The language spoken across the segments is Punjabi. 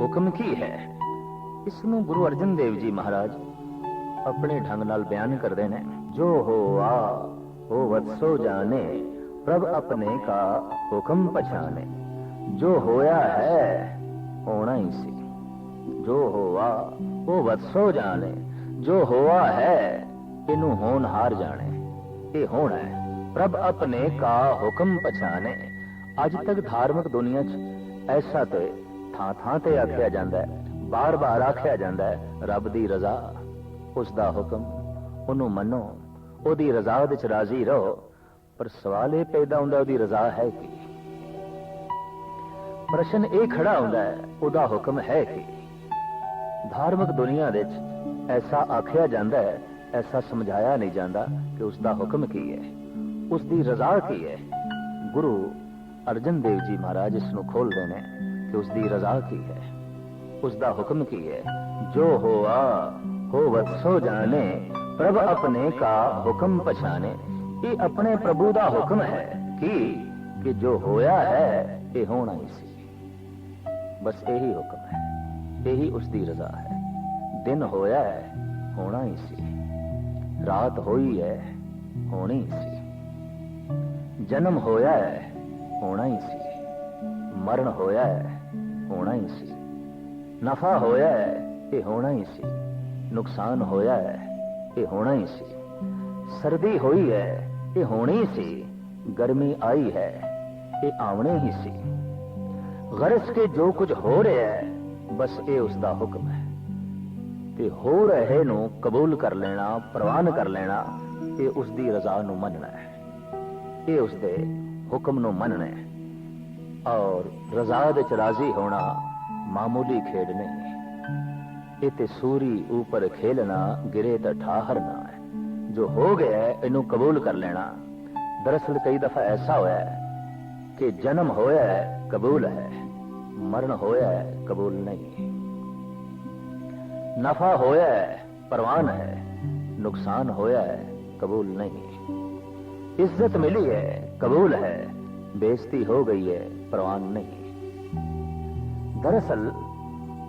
ਹੁਕਮ ਕੀ ਹੈ। ਇਸ ਨੂੰ ਗੁਰੂ ਅਰਜਨ ਦੇਵ ਜੀ ਮਹਾਰਾਜ ਆਪਣੇ ਢੰਗ ਨਾਲ ਬਿਆਨ ਕਰਦੇ ਨੇ। ਜੋ ਹੋਆ ਹੋ ਵਤਸੋ ਜਾਣੇ, ਪ੍ਰਭ ਆਪਣੇ ਕਾ ਹੁਕਮ ਪਛਾਨੇ ਜੋ ਹੋਇਆ ਹੈ, ਹੋਣਾ ਹੀ ਸੀ। ਜੋ ਹੋਆ ਉਹ ਵਤਸੋ ਜਾਣੇ। ਜੋ ਹੋਆ ਹੈ, ਇਹਨੂੰ ਹੋਣਹਾਰ ਜਾਣੇ। ਇਹ ਹੋਣਾ ਹੈ, ਪ੍ਰਭ ਆਪਣੇ ਕਾ ਹੁਕਮ ਪਛਾਣੇ। ਅੱਜ ਤੱਕ ਧਾਰਮਿਕ ਦੁਨੀਆ 'ਚ ਐਸਾ ਤੇ ਥਾਂ ਥਾਂ ਤੇ ਆਖਿਆ ਜਾਂਦਾ ਹੈ। ਬਾਰ-ਬਾਰ ਆਖਿਆ ਜਾਂਦਾ ਹੈ, ਰੱਬ ਦੀ ਰਜ਼ਾ, ਉਸ ਦਾ ਹੁਕਮ, ਉਹਨੂੰ ਮੰਨੋ, ਉਹਦੀ ਰਜ਼ਾ ਵਿੱਚ ਰਾਜ਼ੀ ਰਹੋ। ਪਰ ਸਵਾਲ ਇਹ ਪੈਦਾ ਹੁੰਦਾ, ਉਹਦੀ ਰਜ਼ਾ ਹੈ ਕੀ? ਪ੍ਰਸ਼ਨ ਇਹ ਖੜਾ ਹੁੰਦਾ ਹੈ, ਉਹਦਾ ਹੁਕਮ ਹੈ ਕੀ? ਧਾਰਮਿਕ ਦੁਨੀਆ ਵਿੱਚ ਐਸਾ ਆਖਿਆ ਜਾਂਦਾ ਹੈ, ਐਸਾ ਸਮਝਾਇਆ ਨਹੀਂ ਜਾਂਦਾ ਕਿ ਉਸ ਦਾ ਹੁਕਮ ਕੀ ਹੈ। ਉਸ ਦੀ ਰਜ਼ਾ ਕੀ ਹੈ? ਗੁਰੂ ਅਰਜਨ ਦੇਵ ਜੀ ਮਹਾਰਾਜ ਇਸ ਨੂੰ ਖੋਲਦੇ ਨੇ। ਕਿ ਉਸ ਦੀ ਰਜ਼ਾ ਕੀ ਹੈ? ਉਸ ਦਾ ਹੁਕਮ ਕੀ ਹੈ? ਜੋ ਹੋਆ ਹੋ ਵਤਸੋ ਜਾਣੇ, ਪ੍ਰਭ ਆਪਣੇ ਕਾ ਹੁਕਮ ਪਛਾਣੇ। ਇਹ ਆਪਣੇ ਪ੍ਰਭੂ ਦਾ ਹੁਕਮ ਹੈ ਕਿ? ਕਿ ਜੋ ਹੋਇਆ ਹੈ, ਇਹ ਹੋਣਾ ਹੀ ਸੀ। ਬਸ ਇਹੀ ਹੁਕਮ ਹੈ। ਇਹੀ ਉਸ ਦੀ ਰਜ਼ਾ ਹੈ। ਦਿਨ ਹੋਇਆ ਹੈ, ਹੋਣਾ ਹੀ ਸੀ। ਰਾਤ ਹੋਈ ਹੈ, ਹੋਣੀ ਸੀ। ਜਨਮ ਹੋਇਆ ਹੈ, ਹੋਣਾ ਹੀ ਸੀ। ਮਰਨ ਹੋਇਆ ਹੈ ਹੋਣਾ ਹੀ ਸੀ। ਨਫਾ ਹੋਇਆ ਹੈ, ਇਹ ਹੋਣਾ ਹੀ ਸੀ। ਨੁਕਸਾਨ ਹੋਇਆ ਹੈ, ਇਹ ਹੋਣਾ ਹੀ ਸੀ। ਸਰਦੀ ਹੋਈ ਹੈ, ਇਹ ਹੋਣੀ ਸੀ। ਗਰਮੀ ਆਈ ਹੈ, ਇਹ ਆਉਣੇ ਹੀ ਸੀ। ਗਰਸ ਕੇ ਜੋ ਕੁਝ ਹੋ ਰਿਹਾ ਹੈ, ਬਸ ਇਹ ਉਸ ਦਾ ਹੁਕਮ ਹੈ। ਤੇ ਹੋ ਰਹੇ ਨੂੰ ਕਬੂਲ ਕਰ ਲੈਣਾ, ਪ੍ਰਵਾਨ ਕਰ ਲੈਣਾ, ਇਹ ਉਸ ਦੀ ਰਜ਼ਾ ਨੂੰ ਮੰਨਣਾ ਹੈ। ਇਹ ਉਸ ਦੇ ਹੁਕਮ ਨੂੰ ਮੰਨਣਾ ਹੈ। ਔਰ ਰਜ਼ਾ ਚ ਰਾਜ਼ੀ ਹੋਣਾ ਮਾਮੂਲੀ ਖੇਡ ਨਹੀਂ ਇਹ ਤੇ ਸੂਰੀ ਉੱਪਰ ਖੇਲਣਾ ਗਿਰੇ ਤਾਂ ਠਾਹਰਨਾ ਹੈ ਜੋ ਹੋ ਗਿਆ ਇਹਨੂੰ ਕਬੂਲ ਕਰ ਲੈਣਾ ਦਰਅਸਲ ਕਈ ਦਫਾ ਐਸਾ ਹੋਇਆ ਕਿ ਜਨਮ ਹੋਇਆ ਕਬੂਲ ਹੈ ਮਰਨ ਹੋਇਆ ਕਬੂਲ ਨਹੀਂ ਨਫਾ ਹੋਇਆ ਹੈ ਪਰਵਾਨ ਹੈ ਨੁਕਸਾਨ ਹੋਇਆ ਕਬੂਲ ਨਹੀਂ ਇੱਜ਼ਤ ਮਿਲੀ ਹੈ ਕਬੂਲ ਹੈ ਬੇਇੱਜ਼ਤੀ ਹੋ ਗਈ ਹੈ, ਪ੍ਰਵਾਨ ਨਹੀਂ। ਦਰਅਸਲ,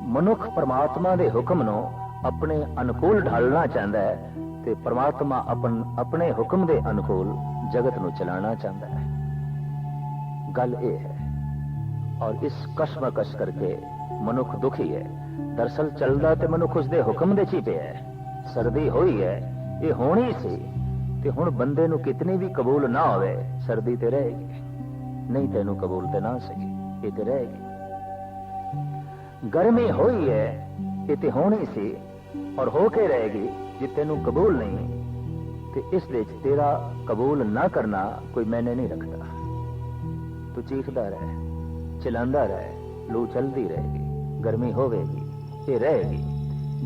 ਮਨੁੱਖ ਪਰਮਾਤਮਾ ਦੇ ਹੁਕਮ ਨੂੰ ਆਪਣੇ ਅਨੁਕੂਲ ਢਾਲਣਾ ਚਾਹੁੰਦਾ ਹੈ ਤੇ ਪਰਮਾਤਮਾ ਆਪਨ, ਆਪਣੇ ਹੁਕਮ ਦੇ ਅਨੁਕੂਲ ਜਗਤ ਨੂੰ ਚਲਾਉਣਾ ਚਾਹੁੰਦਾ ਹੈ। ਗੱਲ ਇਹ ਹੈ, ਔਰ ਇਸ ਕਸ਼ਮਕਸ਼ ਕਰਕੇ ਮਨੁੱਖ ਦੁਖੀ ਹੈ। ਦਰਸਲ ਚੱਲਦਾ ਤੇ ਮਨੁੱਖ ਉਸ ਦੇ ਹੁਕਮ ਦੇ ਚ ਪਿਆ ਹੈ। ਸਰਦੀ ਹੋਈ ਹੈ, ਇਹ ਹੋਣੀ ਸੀ, ਤੇ ਹੁਣ ਬੰਦੇ ਨੂੰ ਕਿਤਨੀ ਵੀ ਕਬੂਲ ਨਾ ਹੋਵੇ, ਸਰਦੀ ਤੇ ਰਹੇਗੀ। ਨਹੀਂ ਤੈਨੂੰ ਕਬੂਲ ਤੇ ਨਾ ਸਕੀ, ਇਹ ਤੇ ਰਹਿ ਗਈ। ਗਰਮੀ ਹੋਈ ਹੈ ਇਹ ਤੇ ਹੋਣੀ ਸੀ, ਔਰ ਹੋ ਕੇ ਰਹੇਗੀ ਜੇ ਤੈਨੂੰ ਕਬੂਲ ਨਹੀਂ ਤੇ ਇਸ ਦੇ ਤੇਰਾ ਕਬੂਲ ਨਾ ਕਰਨਾ ਕੋਈ ਮੈਨੇ ਨਹੀਂ ਰੱਖਦਾ। ਤੂੰ ਚੀਖਦਾ ਰਹਿ, ਚਲਾਉਂਦਾ ਰਹਿ, ਲੂ ਚਲਦੀ ਰਹੇਗੀ ਗਰਮੀ ਹੋਵੇਗੀ, ਇਹ ਰਹੇਗੀ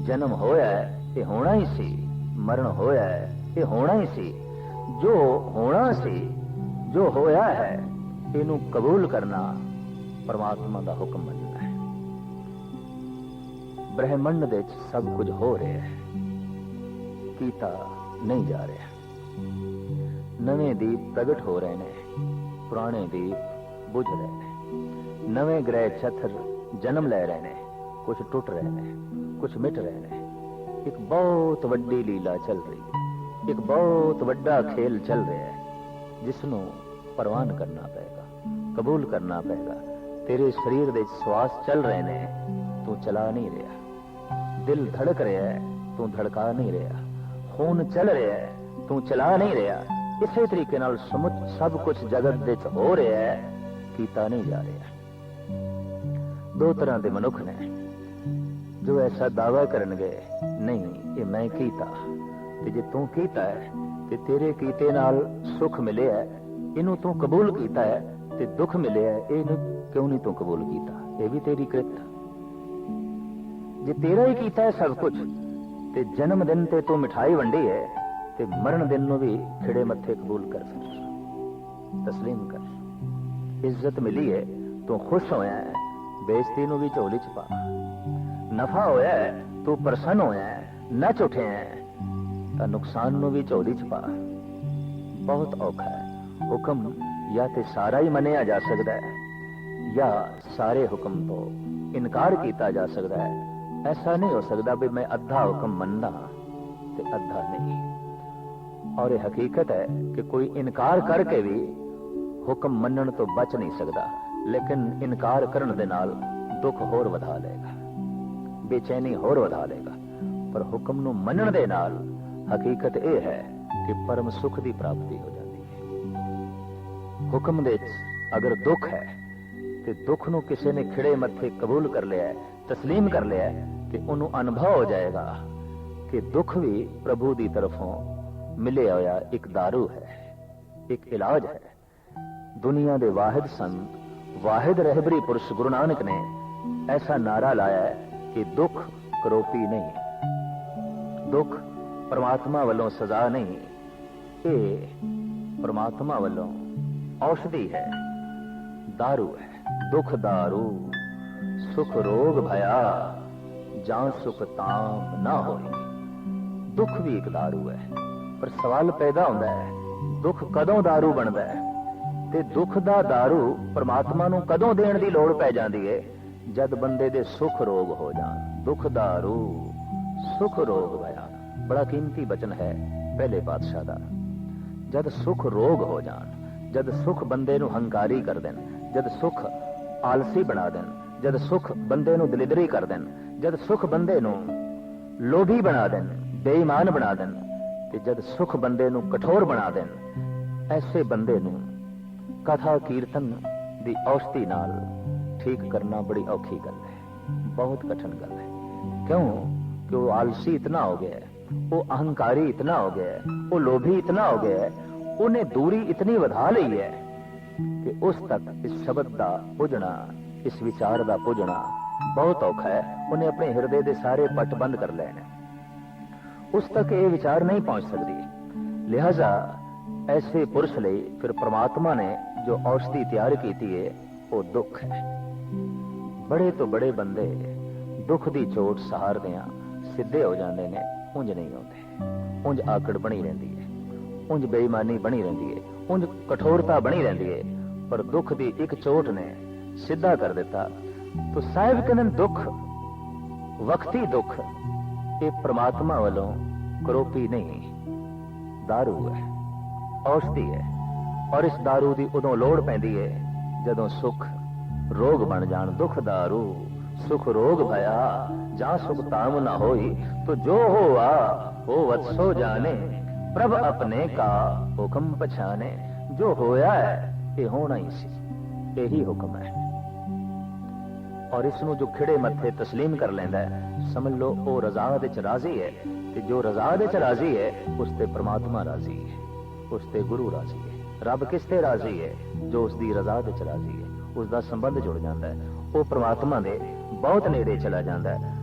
ਜਨਮ ਹੋਇਆ ਇਹ ਹੋਣਾ ਹੀ ਸੀ, ਮਰਨ ਹੋਇਆ ਹੈ ਇਹ ਹੋਣਾ ਹੀ ਸੀ। ਜੋ ਹੋਣਾ ਸੀ, ਜੋ ਹੋਇਆ ਹੈ ਇਹਨੂੰ ਕਬੂਲ ਕਰਨਾ ਪਰਮਾਤਮਾ ਦਾ ਹੁਕਮ ਮੰਨਣਾ ਹੈ। ਬ੍ਰਹਿਮੰਡ ਦੇ ਵਿੱਚ ਸਭ ਕੁਝ ਹੋ ਰਿਹਾ ਹੈ। ਕੀਤਾ ਨਹੀਂ ਜਾ ਰਿਹਾ। ਨਵੇਂ ਦੀਪ ਪ੍ਰਗਟ ਹੋ ਰਹੇ ਨੇ, ਪੁਰਾਣੇ ਦੀਪ ਬੁਝ ਰਹੇ ਨੇ। ਨਵੇਂ ਗ੍ਰਹਿ ਛਤਰ ਜਨਮ ਲੈ ਰਹੇ ਨੇ ਕੁਝ ਟੁੱਟ ਰਹੇ ਨੇ ਕੁਝ ਮਿਟ ਰਹੇ ਨੇ। ਇੱਕ ਬਹੁਤ ਵੱਡੀ ਲੀਲਾ ਚੱਲ ਰਹੀ ਹੈ। ਇੱਕ ਬਹੁਤ ਵੱਡਾ ਖੇਲ ਚੱਲ ਰਿਹਾ ਹੈ, ਜਿਸ ਨੂੰ ਪ੍ਰਵਾਨ ਕਰਨਾ ਪਏਗਾ। ਕਬੂਲ ਕਰਨਾ ਪਏਗਾ। ਤੇਰੇ ਸਰੀਰ ਦੇ ਸਵਾਸ ਚੱਲ ਰਹੇ ਨੇ। ਤੂੰ ਚਲਾ ਨਹੀਂ ਰਿਹਾ। ਦਿਲ ਧੜਕ ਰਿਹਾ ਹੈ। ਤੂੰ ਧੜਕਾ ਨਹੀਂ ਰਿਹਾ। ਖੂਨ ਚੱਲ ਰਿਹਾ ਹੈ। ਤੂੰ ਚਲਾ ਨਹੀਂ ਰਿਹਾ। ਇਸੇ ਤਰੀਕੇ ਨਾਲ ਸਮੁੱਚ ਸਭ ਕੁਝ ਜਗਤ ਵਿੱਚ ਹੋ ਰਿਹਾ ਹੈ। ਕੀਤਾ ਨਹੀਂ ਜਾ ਰਿਹਾ। ਦੋ ਤਰ੍ਹਾਂ ਦੇ ਮਨੁੱਖ ਨੇ। ਜੋ ਐਸਾ ਦਾਵਾ ਕਰਨਗੇ, ਨਹੀਂ, ਇਹ ਮੈਂ ਕੀਤਾ। ਤੇ ਜੇ ਤੂੰ ਕੀਤਾ ਹੈ, ਤੇ ਤੇਰੇ ਕੀਤੇ ਨਾਲ ਸੁੱਖ ਮਿਲਿਆ ਇਹਨੂੰ ਤੂੰ ਕਬੂਲ ਕੀਤਾ ਹੈ। ਤੇ ਦੁੱਖ ਮਿਲਿਆ ਹੈ, ਇਹਨੂੰ ਕਿਉਂ ਨਹੀਂ ਤੂੰ ਕਬੂਲ ਕੀਤਾ? ਇਹ ਵੀ ਤੇਰੀ ਕਿਰਤ। ਜੇ ਤੇਰਾ ਹੀ ਕੀਤਾ ਹੈ ਸਭ ਕੁਝ ਤੇ ਜਨਮ ਦਿਨ ਤੇ ਤੂੰ ਮਿਠਾਈ ਵੰਡੀ ਹੈ ਤੇ ਮਰਨ ਦਿਨ ਨੂੰ ਵੀ ਖਿੜੇ ਮੱਥੇ ਕਬੂਲ ਕਰ ਫਿਰ। ਕਰ। ਇੱਜ਼ਤ ਮਿਲੀ ਹੈ ਤੂੰ ਖੁਸ਼ ਹੋਇਆ ਹੈ ਬੇਇੱਜ਼ਤੀ ਨੂੰ ਵੀ ਝੋਲੀ ਚ ਪਾ। ਨਫਾ ਹੋਇਆ ਹੈ, ਤੂੰ ਪ੍ਰਸੰਨ ਹੋਇਆ ਹੈ, ਨੱਚ ਉੱਠਿਆ ਹੈ, ਤਾਂ ਨੁਕਸਾਨ ਨੂੰ ਵੀ ਝੋਲੀ ਚ ਪਾ। ਬਹੁਤ ਔਖਾ ਹੈ ਹੁਕਮ ਜਾਂ ਤੇ ਸਾਰਾ ਹੀ ਮੰਨਿਆ ਜਾ ਸਕਦਾ ਹੈ, ਜਾਂ ਸਾਰੇ ਹੁਕਮ ਤੋਂ ਇਨਕਾਰ ਕੀਤਾ ਜਾ ਸਕਦਾ ਹੈ। ਐਸਾ ਨਹੀਂ ਹੋ ਸਕਦਾ ਵੀ ਮੈਂ ਅੱਧਾ ਹੁਕਮ ਮੰਨਦਾ ਤੇ ਅੱਧਾ ਨਹੀਂ। ਔਰ ਇਹ ਹਕੀਕਤ ਹੈ ਕਿ ਕੋਈ ਇਨਕਾਰ ਕਰਕੇ ਵੀ ਹੁਕਮ ਮੰਨਣ ਤੋਂ ਬਚ ਨਹੀਂ ਸਕਦਾ, ਲੇਕਿਨ ਇਨਕਾਰ ਕਰਨ ਦੇ ਨਾਲ ਦੁੱਖ ਹੋਰ ਵਧਾ ਲਏਗਾ, ਬੇਚੈਨੀ ਹੋਰ ਵਧਾ ਲਏਗਾ। ਪਰ ਹੁਕਮ ਨੂੰ ਮੰਨਣ ਦੇ ਨਾਲ ਹਕੀਕਤ ਇਹ ਹੈ ਕਿ ਪਰਮ ਸੁਖ ਦੀ ਪ੍ਰਾਪਤੀ ਹੋ ਜਾਂਦੀ ਹੁਕਮ ਦੇ ਵਿੱਚ ਅਗਰ ਦੁੱਖ ਹੈ ਤੇ ਦੁੱਖ ਨੂੰ ਕਿਸੇ ਨੇ ਖਿੜੇ ਮੱਥੇ ਕਬੂਲ ਕਰ ਲਿਆ ਹੈ تسلیم ਕਰ ਲਿਆ ਹੈ ਕਿ ਉਹਨੂੰ ਅਨੁਭਵ ਹੋ ਜਾਏਗਾ ਕਿ ਦੁੱਖ ਵੀ ਪ੍ਰਭੂ ਦੀ ਤਰਫੋਂ ਮਿਲਿਆ ਹੋਇਆ ਇੱਕ दारू ਹੈ ਇੱਕ ਇਲਾਜ ਹੈ ਦੁਨੀਆ ਦੇ ਵਾਹਿਦ ਸੰਤ ਵਾਹਿਦ ਰਹਿਬਰੀ ਪੁਰਸ਼ ਗੁਰੂ ਨਾਨਕ ਨੇ ਐਸਾ ਨਾਰਾ ਲਾਇਆ ਹੈ ਕਿ ਦੁੱਖ ਕਰੋਪੀ ਨਹੀਂ ਦੁੱਖ ਪਰਮਾਤਮਾ ਵੱਲੋਂ ਸਜ਼ਾ ਨਹੀਂ ਇਹ ਪਰਮਾਤਮਾ ਵੱਲੋਂ ਔਸ਼ਧੀ ਹੈ दारू ਹੈ ਦੁੱਖ दारू ਸੁਖ ਰੋਗ ਭਇਆ ਜਾਂ ਸੁਖ ਤਾਮ ਨਾ ਹੋਈ ਦੁੱਖ ਵੀ ਇੱਕ दारू ਹੈ ਪਰ ਸਵਾਲ ਪੈਦਾ ਹੁੰਦਾ ਹੈ ਦੁੱਖ ਕਦੋਂ दारू ਬਣਦਾ ਹੈ ਤੇ ਦੁੱਖ ਦਾ दारू ਪਰਮਾਤਮਾ ਨੂੰ ਕਦੋਂ ਦੇਣ ਦੀ ਲੋੜ ਪੈ ਜਾਂਦੀ ਹੈ ਜਦ ਬੰਦੇ ਦੇ ਸੁਖ ਰੋਗ ਹੋ ਜਾਣ ਦੁੱਖ दारू ਸੁਖ ਰੋਗ ਭਇਆ ਬੜਾ ਕੀਮਤੀ ਬਚਨ ਹੈ ਪਹਿਲੇ ਪਾਤਸ਼ਾਹ ਦਾ ਜਦ ਸੁਖ ਰੋਗ ਹੋ ਜਾਣ ਜਦ ਸੁਖ ਬੰਦੇ ਨੂੰ ਹੰਕਾਰੀ ਕਰ ਦੇਣ, ਜਦ ਸੁਖ ਆਲਸੀ ਬਣਾ ਦੇਣ, ਜਦ ਸੁਖ ਬੰਦੇ ਨੂੰ ਦਲਿਦਰੀ ਕਰ ਦੇਣ, ਜਦ ਸੁਖ ਬੰਦੇ ਨੂੰ ਲੋਭੀ ਬਣਾ ਦੇਣ, ਬੇਈਮਾਨ ਬਣਾ ਦੇਣ, ਤੇ ਜਦ ਸੁਖ ਬੰਦੇ ਨੂੰ ਕਠੋਰ ਬਣਾ ਦੇਣ, ਐਸੇ ਬੰਦੇ ਨੂੰ ਕਥਾ ਕੀਰਤਨ ਦੀ ਔਸ਼ਤੀ ਨਾਲ ਠੀਕ ਕਰਨਾ ਬੜੀ ਔਖੀ ਗੱਲ ਹੈ, ਬਹੁਤ ਕਠਿਨ ਗੱਲ ਹੈ। ਕਿਉਂ? ਕਿ ਉਹ ਆਲਸੀ ਇਤਨਾ ਹੋ ਗਿਆ ਹੈ, ਉਹ ਅਹੰਕਾਰੀ ਇਤਨਾ ਹੋ ਗਿਆ ਹੈ, ਉਹ ਲੋਭੀ ਇਤਨਾ ਹੋ ਗਿਆ ਹੈ ਉਹਨੇ ਦੂਰੀ ਇਤਨੀ ਵਧਾ ਲਈ ਹੈ ਕਿ ਉਸ ਤੱਕ ਇਸ ਸ਼ਬਦ ਦਾ ਪੁੱਜਣਾ, ਇਸ ਵਿਚਾਰ ਦਾ ਪੁੱਜਣਾ ਬਹੁਤ ਔਖਾ ਹੈ। ਉਹਨੇ ਆਪਣੇ ਹਿਰਦੇ ਦੇ ਸਾਰੇ ਪੱਟ ਬੰਦ ਕਰ ਲਏ ਨੇ। ਉਸ ਤੱਕ ਇਹ ਵਿਚਾਰ ਨਹੀਂ ਪਹੁੰਚ ਸਕਦੀ। ਲਿਹਾਜ਼ਾ ਐਸੇ ਪੁਰਸ਼ ਲਈ ਫਿਰ ਪ੍ਰਮਾਤਮਾ ਨੇ ਜੋ ਔਸ਼ਧੀ ਤਿਆਰ ਕੀਤੀ ਹੈ ਉਹ ਦੁੱਖ ਹੈ। ਬੜੇ ਤੋਂ ਬੜੇ ਬੰਦੇ ਦੁੱਖ ਦੀ ਚੋਟ ਸਹਾਰਦਿਆਂ ਸਿੱਧੇ ਹੋ ਜਾਂਦੇ ਨੇ, ਉਂਝ ਨਹੀਂ ਹੁੰਦੇ। ਉਂਝ ਆਕੜ ਬਣੀ ਰਹਿੰਦੀ ਹੈ ਉਂਝ ਬੇਈਮਾਨੀ ਬਣੀ ਰਹਿੰਦੀ ਹੈ ਉਂਝ ਕਠੋਰਤਾ ਬਣੀ ਰਹਿੰਦੀ ਹੈ ਪਰ ਦੁੱਖ ਦੀ ਇੱਕ ਚੋਟ ਨੇ ਸਿੱਧਾ ਕਰ ਦਿੱਤਾ ਤੋ ਸਾਹਿਬ ਕਹਿੰਦੇ ਦੁੱਖ ਵਕਤੀ ਦੁੱਖ ਇਹ ਪ੍ਰਮਾਤਮਾ ਵੱਲੋਂ ਕਰੋਪੀ ਨਹੀਂ दारू ਹੈ ਔਸ਼ਧੀ ਹੈ ਔਰ ਇਸ दारू ਦੀ ਉਦੋਂ ਲੋੜ ਪੈਂਦੀ ਹੈ ਜਦੋਂ ਸੁਖ ਰੋਗ ਬਣ ਜਾਣ ਦੁੱਖ दारू ਸੁਖ ਰੋਗ ਭਇਆ ਜਾਂ ਸੁਖ ਤਾਮ ਨਾ ਹੋਈ ਤੋ ਜੋ ਹੋਆ ਹੋ ਵਤਸੋ ਜਾਣੇ ਪ੍ਰਭ ਆਪਣੇ ਕਾ ਹੁਕਮ ਪਛਾਣੇ ਜੋ ਹੋਇਆ ਹੈ ਇਹ ਹੋਣਾ ਹੀ ਸੀ ਇਹੀ ਹੁਕਮ ਹੈ ਔਰ ਇਸ ਨੂੰ ਜੋ ਖਿੜੇ ਮੱਥੇ تسلیم ਕਰ ਲੈਂਦਾ ਹੈ ਸਮਝ ਲਓ ਉਹ ਰਜ਼ਾ ਦੇ ਚ ਰਾਜ਼ੀ ਹੈ ਤੇ ਜੋ ਰਜ਼ਾ ਦੇ ਚ ਰਾਜ਼ੀ ਹੈ ਉਸ ਤੇ ਪ੍ਰਮਾਤਮਾ ਰਾਜ਼ੀ ਹੈ ਉਸ ਤੇ ਗੁਰੂ ਰਾਜ਼ੀ ਹੈ ਰੱਬ ਕਿਸ ਤੇ ਰਾਜ਼ੀ ਹੈ ਜੋ ਉਸ ਦੀ ਰਜ਼ਾ ਦੇ ਚ ਰਾਜ਼ੀ ਹੈ ਉਸ ਦਾ ਸੰਬੰਧ ਜੁੜ ਜਾਂਦਾ ਹੈ ਉਹ ਪ੍ਰਮਾਤਮਾ ਦੇ ਬਹੁਤ ਨੇੜੇ ਚਲਾ ਜਾਂਦਾ ਹੈ